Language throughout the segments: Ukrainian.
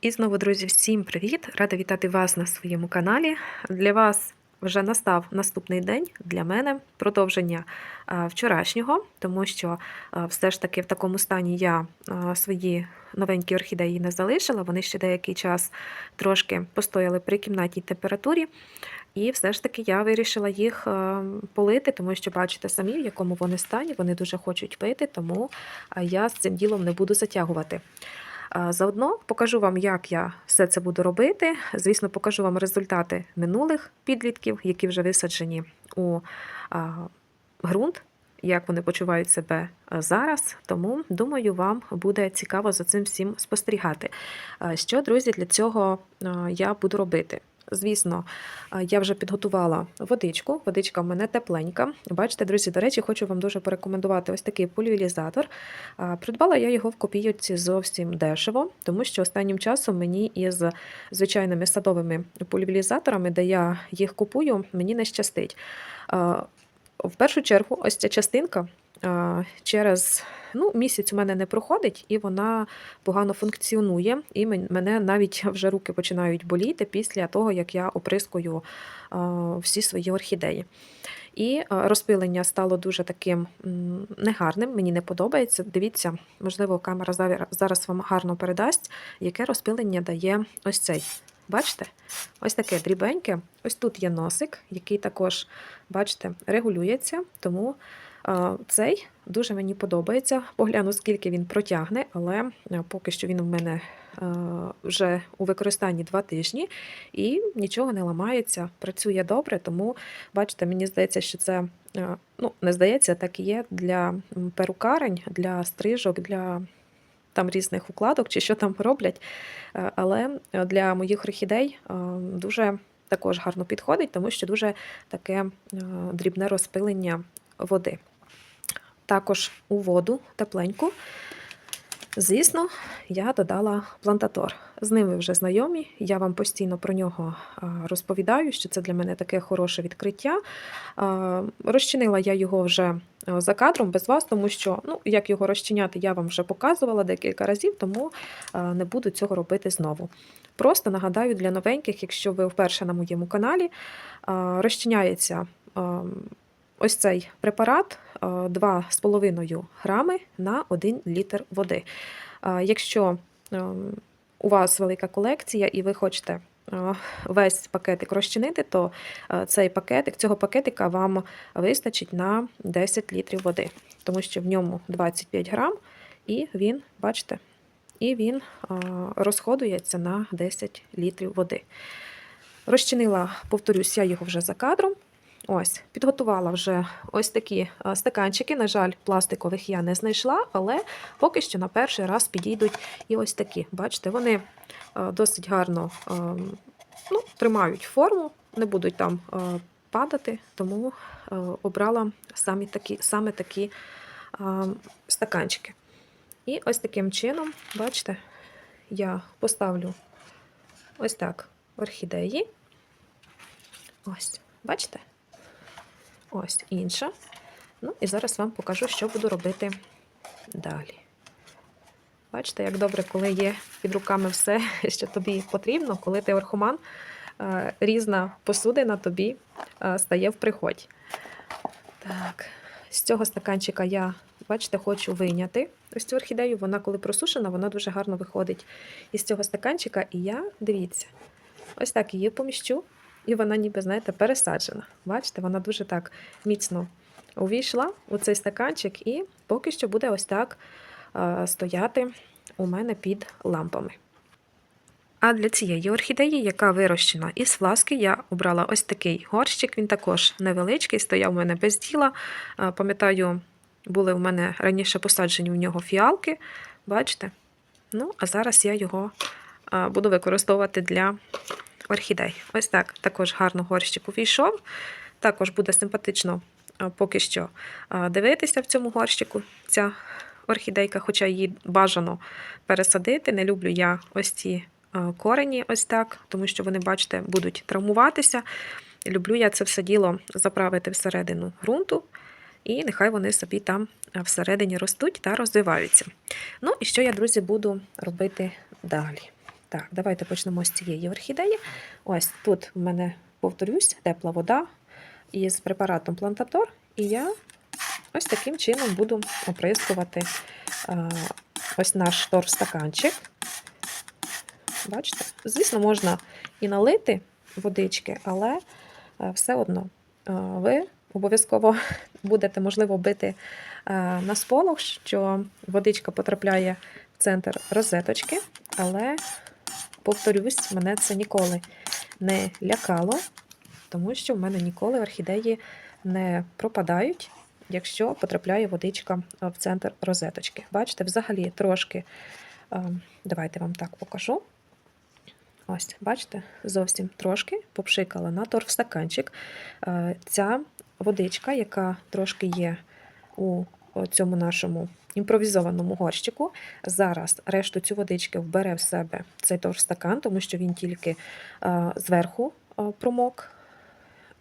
І знову, друзі, всім привіт! Рада вітати вас на своєму каналі. Для вас вже настав наступний день для мене продовження вчорашнього, тому що все ж таки в такому стані я свої новенькі орхідеї не залишила. Вони ще деякий час трошки постояли при кімнатній температурі. І все ж таки я вирішила їх полити, тому що бачите самі, в якому вони стані. Вони дуже хочуть пити, тому я з цим ділом не буду затягувати. Заодно покажу вам, як я все це буду робити. Звісно, покажу вам результати минулих підлітків, які вже висаджені у ґрунт, як вони почувають себе зараз. Тому, думаю, вам буде цікаво за цим всім спостерігати. Що, друзі, для цього я буду робити? Звісно, я вже підготувала водичку. Водичка в мене тепленька. Бачите, друзі, до речі, хочу вам дуже порекомендувати ось такий пульверізатор. Придбала я його в копійці зовсім дешево, тому що останнім часом мені із звичайними садовими пульверізаторами, де я їх купую, мені не щастить. В першу чергу, ось ця частинка через ну, місяць у мене не проходить, і вона погано функціонує. І мене навіть вже руки починають боліти після того, як я оприскую всі свої орхідеї. І розпилення стало дуже таким негарним, мені не подобається. Дивіться, можливо, камера зараз вам гарно передасть, яке розпилення дає ось цей. Бачите? Ось таке дрібеньке. Ось тут є носик, який також, бачите, регулюється. Тому цей дуже мені подобається. Погляну, скільки він протягне, але поки що він у мене вже у використанні два тижні і нічого не ламається, працює добре, тому бачите, мені здається, що це е, ну, не здається, так і є для перукарень, для стрижок, для там різних укладок чи що там роблять. Е, Але е, для моїх орхідей е, дуже також гарно підходить, тому що дуже таке е, дрібне розпилення води. Також у воду тепленьку. Звісно, я додала плантатор. З ним ви вже знайомі. Я вам постійно про нього розповідаю, що це для мене таке хороше відкриття. Розчинила я його вже за кадром без вас, тому що ну, як його розчиняти, я вам вже показувала декілька разів, тому не буду цього робити знову. Просто нагадаю для новеньких, якщо ви вперше на моєму каналі, розчиняється. Ось цей препарат 2,5 грами на 1 літр води. Якщо ем, у вас велика колекція і ви хочете весь пакетик розчинити, то цей пакетик, цього пакетика вам вистачить на 10 літрів води, тому що в ньому 25 грам, і він, бачите, і він розходується на 10 літрів води. Розчинила, повторюсь, я його вже за кадром. Ось, підготувала вже ось такі стаканчики. На жаль, пластикових я не знайшла, але поки що на перший раз підійдуть і ось такі. Бачите, вони досить гарно ну, тримають форму, не будуть там падати, тому обрала самі такі, саме такі стаканчики. І ось таким чином, бачите, я поставлю ось так орхідеї. Ось, бачите? Ось інша. Ну і зараз вам покажу, що буду робити далі. Бачите, як добре, коли є під руками все, що тобі потрібно, коли ти орхоман, е, різна посудина тобі е, стає в приході. Так, з цього стаканчика я, бачите, хочу вийняти ось цю орхідею. Вона, коли просушена, вона дуже гарно виходить із цього стаканчика. І я, дивіться, ось так її поміщу, і вона ніби, знаєте, пересаджена. Бачите, вона дуже так міцно увійшла у цей стаканчик, і поки що буде ось так е, стояти у мене під лампами. А для цієї орхідеї, яка вирощена із фласки, я обрала ось такий горщик. Він також невеличкий, стояв у мене без діла. Е, Пам'ятаю, були у мене раніше посаджені в нього фіалки. Бачите? Ну, а зараз я його е, буду використовувати для орхідей. Ось так також гарно горщик увійшов. Також буде симпатично е, поки що е, дивитися в цьому горщику. Ця орхідейка, хоча її бажано пересадити. Не люблю я ось ці е, корені, ось так, тому що вони, бачите, будуть травмуватися. Люблю я це все діло заправити всередину ґрунту, і нехай вони собі там всередині ростуть та розвиваються. Ну і що я, друзі, буду робити далі? Так, давайте почнемо з цієї орхідеї. Ось тут в мене, повторюсь, тепла вода із препаратом Плантатор, і я ось таким чином буду оприскувати ось наш торф-стаканчик. Бачите? Звісно, можна і налити водички, але все одно ви обов'язково будете, можливо, бити на сполох, що водичка потрапляє в центр розеточки, але, повторюсь, мене це ніколи не лякало, тому що в мене ніколи орхідеї не пропадають, якщо потрапляє водичка в центр розеточки. Бачите, взагалі трошки, е, давайте вам так покажу. Ось, бачите, зовсім трошки попшикала на торф-стаканчик. Е, Ця водичка, яка трошки є у цьому нашому імпровізованому горщику, зараз решту цю водички вбере в себе цей торф-стакан, тому що він тільки е, зверху е, промок,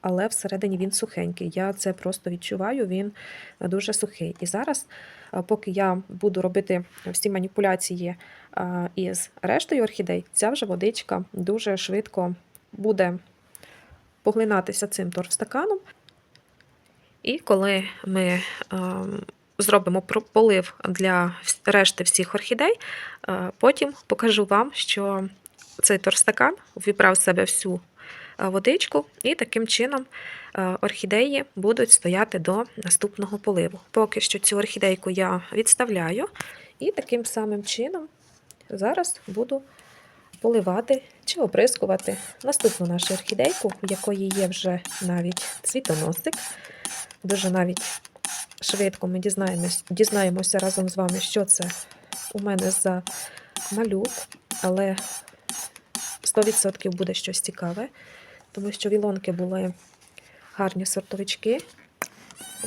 але всередині він сухенький. Я це просто відчуваю, він дуже сухий. І зараз, е, поки я буду робити всі маніпуляції із рештою орхідей, ця вже водичка дуже швидко буде поглинатися цим торфстаканом. І коли ми е, зробимо полив для решти всіх орхідей, е, потім покажу вам, що цей торфстакан вібрав в себе всю е, водичку, і таким чином е, орхідеї будуть стояти до наступного поливу. Поки що цю орхідейку я відставляю, і таким самим чином зараз буду поливати чи оприскувати наступну нашу орхідейку, в якої є вже навіть цвітоносик. Дуже навіть швидко ми дізнаємось, дізнаємося разом з вами, що це у мене за малюк, але 100% буде щось цікаве, тому що вілонки були гарні сортовички.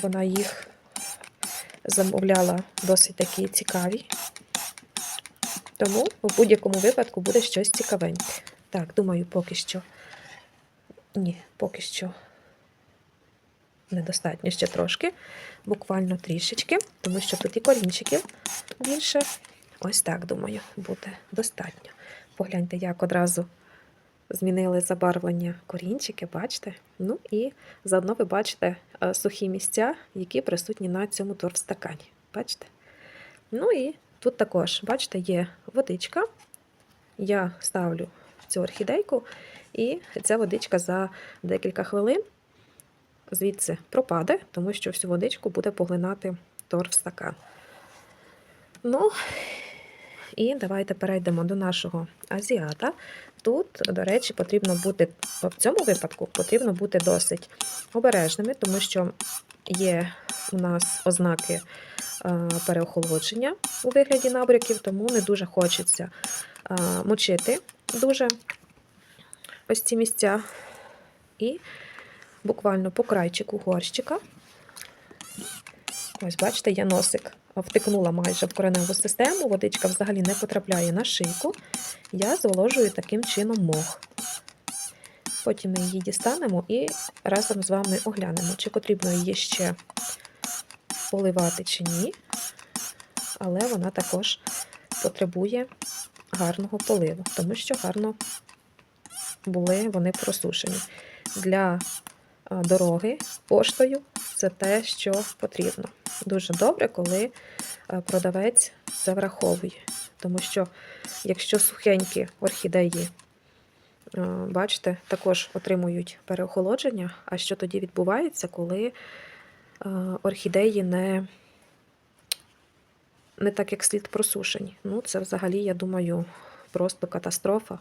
Вона їх замовляла досить такі цікаві. Тому в будь-якому випадку буде щось цікавеньке. Так, думаю, поки що. Ні, поки що недостатньо ще трошки, буквально трішечки, тому що тут і корінчиків більше. Ось так, думаю, буде достатньо. Погляньте, як одразу змінили забарвлення корінчики, бачите? Ну і заодно ви бачите е, сухі місця, які присутні на цьому торфстакані. Бачите? Ну і тут також, бачите, є водичка. Я ставлю цю орхідейку, і ця водичка за декілька хвилин звідси пропаде, тому що всю водичку буде поглинати торфстакан. Ну, і давайте перейдемо до нашого азіата. Тут, до речі, потрібно бути в цьому випадку потрібно бути досить обережними, тому що є у нас ознаки е, переохолодження у вигляді набряків, тому не дуже хочеться е, мочити дуже ось ці місця. І буквально по крайчику горщика. Ось, бачите, я носик втикнула майже в кореневу систему, водичка взагалі не потрапляє на шийку. Я зволожую таким чином мох. Потім ми її дістанемо і разом з вами оглянемо, чи потрібно її ще поливати чи ні. Але вона також потребує гарного поливу, тому що гарно були вони просушені. Для дороги поштою це те, що потрібно. Дуже добре, коли продавець це враховує. Тому що, якщо сухенькі орхідеї, бачите, також отримують переохолодження, а що тоді відбувається, коли орхідеї не, не так як слід просушені. Ну, це взагалі, я думаю, просто катастрофа.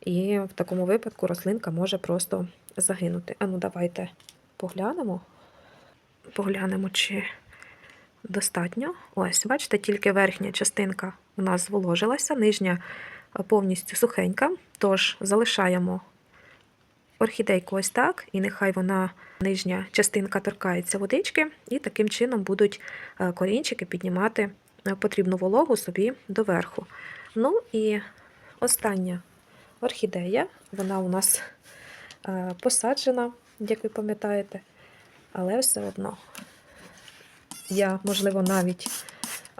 І в такому випадку рослинка може просто загинути. А ну давайте поглянемо. Поглянемо, чи достатньо. Ось, бачите, тільки верхня частинка у нас зволожилася, нижня повністю сухенька. Тож залишаємо орхідейку ось так, і нехай вона нижня частинка торкається водички, і таким чином будуть е, корінчики піднімати е, потрібну вологу собі доверху. Ну і остання орхідея. Вона у нас е, посаджена, як ви пам'ятаєте, але все одно я, можливо, навіть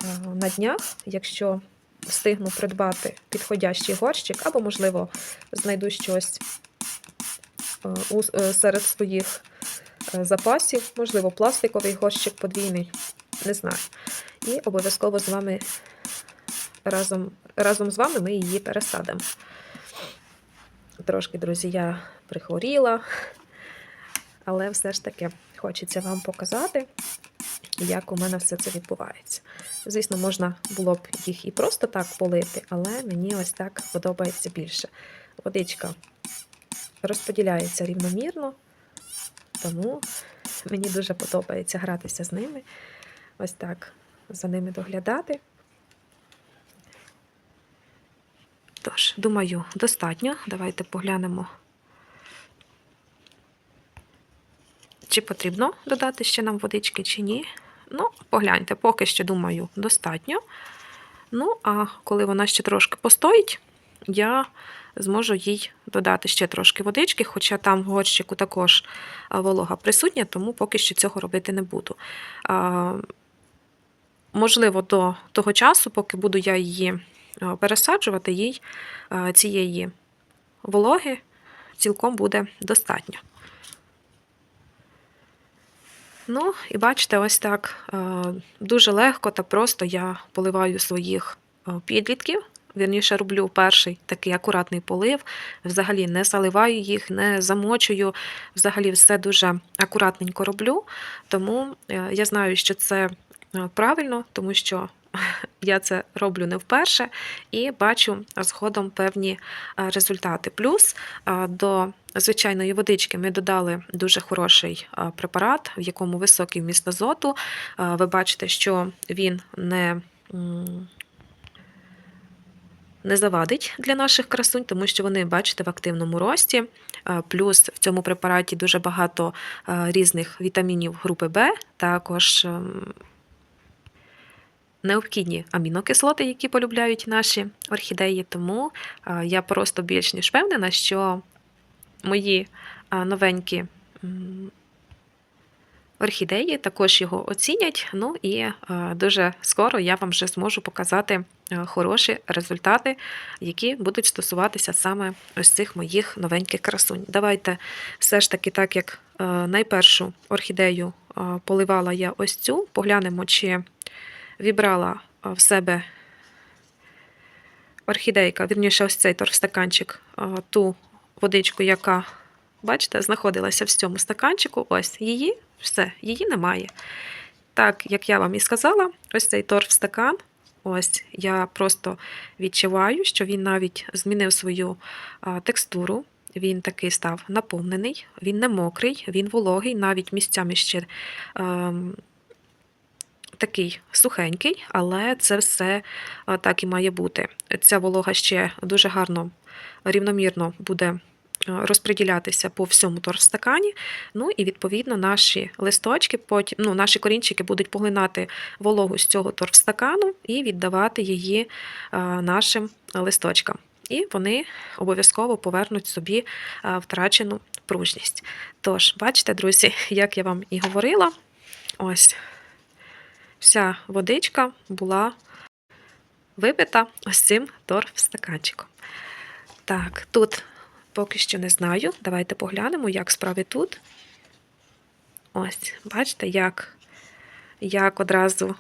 е, на днях, якщо встигну придбати підходящий горщик, або, можливо, знайду щось е, серед своїх запасів, можливо, пластиковий горщик подвійний, не знаю. І обов'язково з вами разом, разом з вами ми її пересадимо. Трошки, друзі, я прихворіла, але все ж таки хочеться вам показати, як у мене все це відбувається. Звісно, можна було б їх і просто так полити, але мені ось так подобається більше. Водичка розподіляється рівномірно, тому мені дуже подобається гратися з ними. Ось так за ними доглядати. Тож, думаю, достатньо. Давайте поглянемо, чи потрібно додати ще нам водички, чи ні. Ну, погляньте, поки що, думаю, достатньо. Ну, а коли вона ще трошки постоїть, я зможу їй додати ще трошки водички, хоча там в горщику також волога присутня, тому поки що цього робити не буду. Можливо, до того часу, поки буду я її пересаджувати, їй цієї вологи цілком буде достатньо. Ну, і бачите, ось так е, дуже легко та просто я поливаю своїх е, підлітків. Вірніше роблю перший такий акуратний полив. Взагалі не заливаю їх, не замочую. Взагалі все дуже акуратненько роблю. Тому е, я знаю, що це е, правильно, тому що я це роблю не вперше і бачу згодом певні е, результати. Плюс е, до звичайної водички ми додали дуже хороший е, препарат, в якому високий вміст азоту. Ви бачите, що він не. Не завадить для наших красунь, тому що вони, бачите, в активному рості. Плюс в цьому препараті дуже багато різних вітамінів групи Б, також ем, необхідні амінокислоти, які полюбляють наші орхідеї. Тому я просто більш ніж впевнена, що мої новенькі орхідеї також його оцінять. Ну і дуже скоро я вам вже зможу показати хороші результати, які будуть стосуватися саме ось цих моїх новеньких красунь. Давайте все ж таки, так як найпершу орхідею поливала я ось цю, поглянемо, чи вібрала в себе орхідейка, вірніше, ось цей торфстаканчик, а, ту водичку, яка, бачите, знаходилася в цьому стаканчику. Ось її, все, її немає. Так, як я вам і сказала, ось цей торфстакан. Ось я просто відчуваю, що він навіть змінив свою текстуру. Він такий став наповнений, він не мокрий, він вологий, навіть місцями ще ем, такий сухенький, але це все так і має бути. Ця волога ще дуже гарно, рівномірно буде е, розподілятися по всьому торфстакані. Ну і відповідно наші листочки, потім ну, наші корінчики будуть поглинати вологу з цього торфстакану і віддавати її е, нашим листочкам. І вони обов'язково повернуть собі е, втрачену пружність. Тож, бачите, друзі, як я вам і говорила, ось вся водичка була випита ось цим торфстаканчиком. Так, тут поки що не знаю. Давайте поглянемо, як справи тут. Ось, бачите, як, як одразу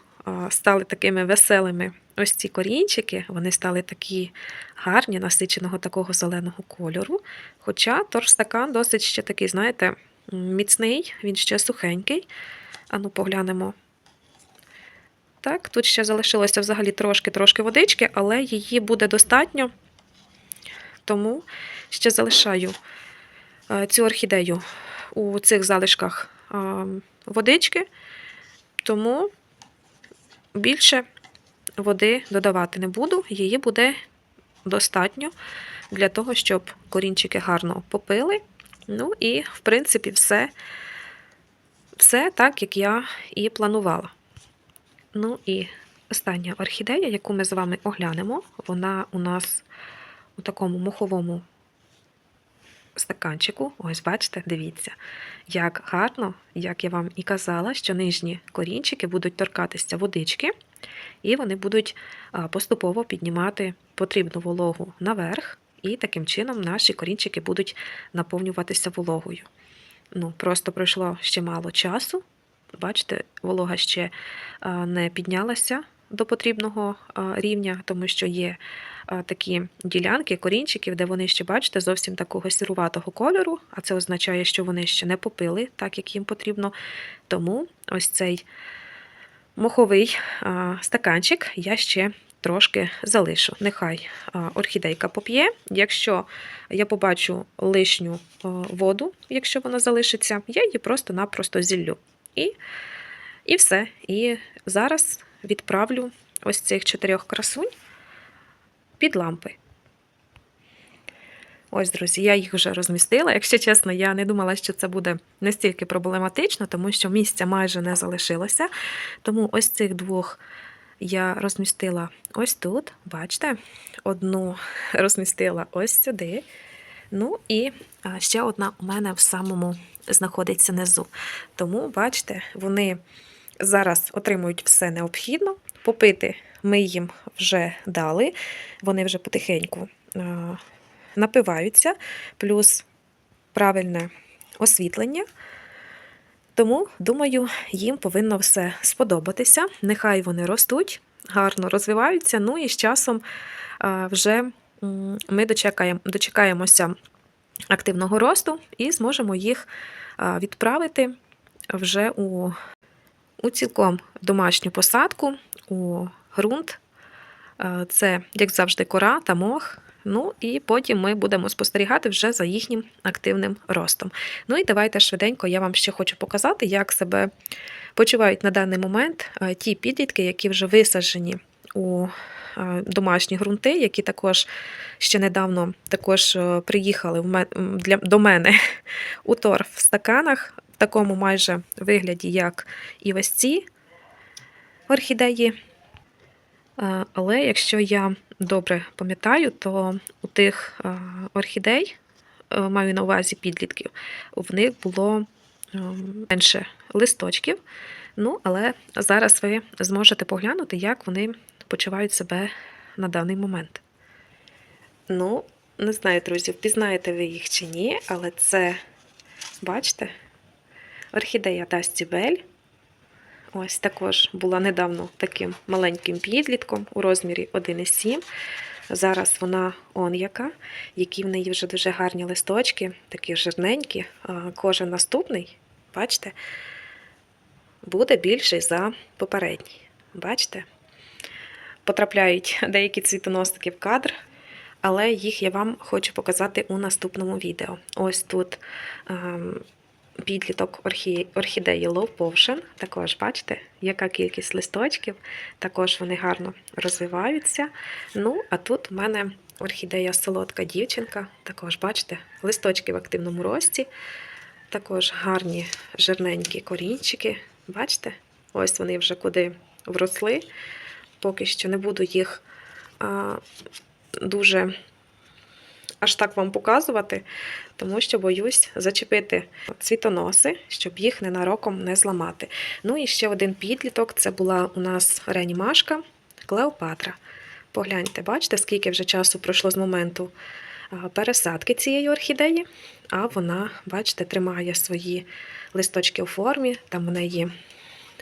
стали такими веселими ось ці корінчики. Вони стали такі гарні, насиченого такого зеленого кольору. Хоча торфстакан досить ще такий, знаєте, міцний, він ще сухенький. Ану, поглянемо. Так, тут ще залишилося взагалі трошки-трошки водички, але її буде достатньо. Тому ще залишаю е, цю орхідею у цих залишках е, водички, тому більше води додавати не буду, її буде достатньо для того, щоб корінчики гарно попили. Ну і, в принципі, все, все так, як я і планувала. Ну і остання орхідея, яку ми з вами оглянемо, вона у нас у такому моховому стаканчику. Ось, бачите, дивіться, як гарно, як я вам і казала, що нижні корінчики будуть торкатися водички. і вони будуть поступово піднімати потрібну вологу наверх, і таким чином наші корінчики будуть наповнюватися вологою. Ну, Просто пройшло ще мало часу. Бачите, волога ще не піднялася до потрібного рівня, тому що є такі ділянки корінчиків, де вони ще, бачите, зовсім такого сіруватого кольору, а це означає, що вони ще не попили так, як їм потрібно. Тому ось цей моховий стаканчик я ще трошки залишу. Нехай орхідейка поп'є. Якщо я побачу лишню воду, якщо вона залишиться, я її просто-напросто зіллю. І, і все. І зараз відправлю ось цих чотирьох красунь під лампи. Ось, друзі, я їх вже розмістила. Якщо чесно, я не думала, що це буде настільки проблематично, тому що місця майже не залишилося. Тому ось цих двох я розмістила ось тут, бачите, одну розмістила ось сюди. Ну і ще одна у мене в самому знаходиться внизу. Тому, бачите, вони зараз отримують все необхідно. Попити ми їм вже дали, вони вже потихеньку напиваються, плюс правильне освітлення. Тому, думаю, їм повинно все сподобатися. Нехай вони ростуть, гарно розвиваються. Ну і з часом вже ми дочекаємо, дочекаємося активного росту і зможемо їх відправити вже у, у цілком домашню посадку, у ґрунт. Це, як завжди, кора та мох. Ну і потім ми будемо спостерігати вже за їхнім активним ростом. Ну і давайте швиденько я вам ще хочу показати, як себе почувають на даний момент ті підлітки, які вже висаджені у домашні ґрунти, які також ще недавно також е, приїхали для, до мене у торф в стаканах, в такому майже вигляді, як і ось ці орхідеї. Е, Але якщо я добре пам'ятаю, то у тих е, орхідей, е, маю на увазі підлітків, в них було е, менше листочків. Ну, але зараз ви зможете поглянути, як вони почувають себе на даний момент. Ну, не знаю, друзі, впізнаєте ви їх чи ні, але це, бачите, орхідея Дасті Бель. Ось також була недавно таким маленьким підлітком у розмірі 1,7. Зараз вона он яка, які в неї вже дуже гарні листочки, такі жирненькі. Кожен наступний, бачите, буде більший за попередній. Бачите? Потрапляють деякі цвітоносики в кадр, але їх я вам хочу показати у наступному відео. Ось тут ем, підліток орхі... орхідеї Love Potion. Також бачите, яка кількість листочків, також вони гарно розвиваються. Ну, а тут в мене орхідея солодка дівчинка. Також, бачите, листочки в активному рості. Також гарні жирненькі корінчики. Бачите? Ось вони вже куди вросли. Поки що не буду їх а, дуже аж так вам показувати, тому що боюсь зачепити цвітоноси, щоб їх ненароком не зламати. Ну і ще один підліток це була у нас реанімашка Клеопатра. Погляньте, бачите, скільки вже часу пройшло з моменту пересадки цієї орхідеї, а вона, бачите, тримає свої листочки у формі, там у неї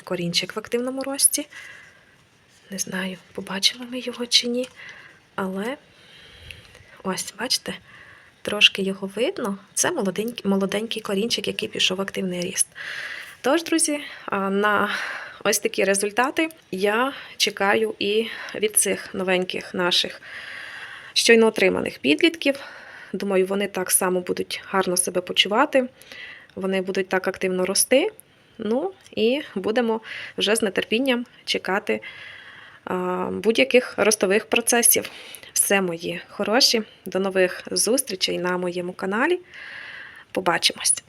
корінчик в активному рості. Не знаю, побачили ми його чи ні, але ось, бачите, трошки його видно. Це молоденький, молоденький корінчик, який пішов в активний ріст. Тож, друзі, на ось такі результати я чекаю і від цих новеньких наших щойно отриманих підлітків. Думаю, вони так само будуть гарно себе почувати, вони будуть так активно рости. Ну і будемо вже з нетерпінням чекати будь-яких ростових процесів. Все мої хороші. До нових зустрічей на моєму каналі. Побачимось!